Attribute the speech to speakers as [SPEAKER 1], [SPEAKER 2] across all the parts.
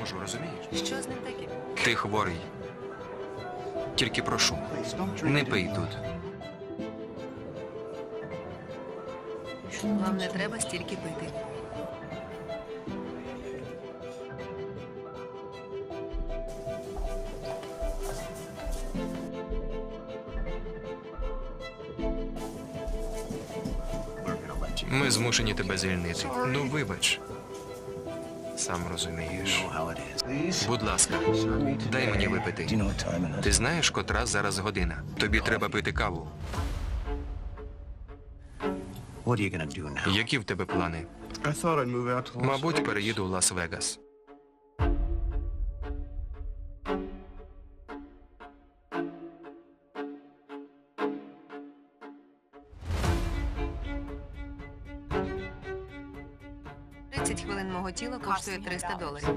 [SPEAKER 1] можу, розумієш?
[SPEAKER 2] Що з ним таке?
[SPEAKER 1] Ти хворий. Тільки прошу, не пий тут.
[SPEAKER 2] Вам не треба стільки пити.
[SPEAKER 1] Ми змушені тебе звільнити. Ну, вибач. Сам розумієш. Будь ласка, дай мені випити. Ти знаєш, котра зараз година. Тобі треба пити каву. Які в тебе плани? Мабуть, переїду в Лас-Вегас.
[SPEAKER 2] — 30 хвилин мого тіла коштує 300 доларів.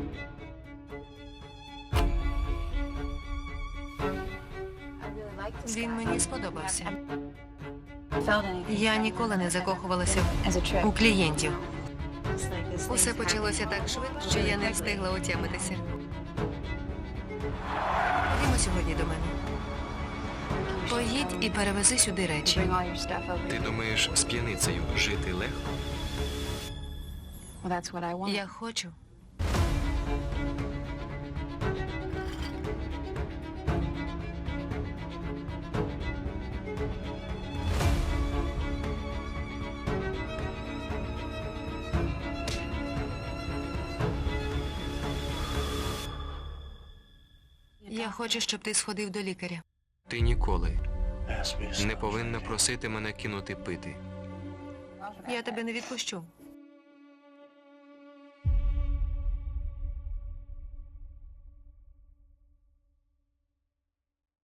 [SPEAKER 2] Він мені сподобався. Я ніколи не закохувалася у клієнтів. Усе почалося так швидко, що я не встигла отямитися. Ходімо сьогодні до мене. Поїдь і перевези сюди речі.
[SPEAKER 1] Ти думаєш, з п'яницею жити легко?
[SPEAKER 2] Я хочу. Я хочу, щоб ти сходив до лікаря.
[SPEAKER 1] Ти ніколи не повинна просити мене кинути пити.
[SPEAKER 2] Я тебе не відпущу.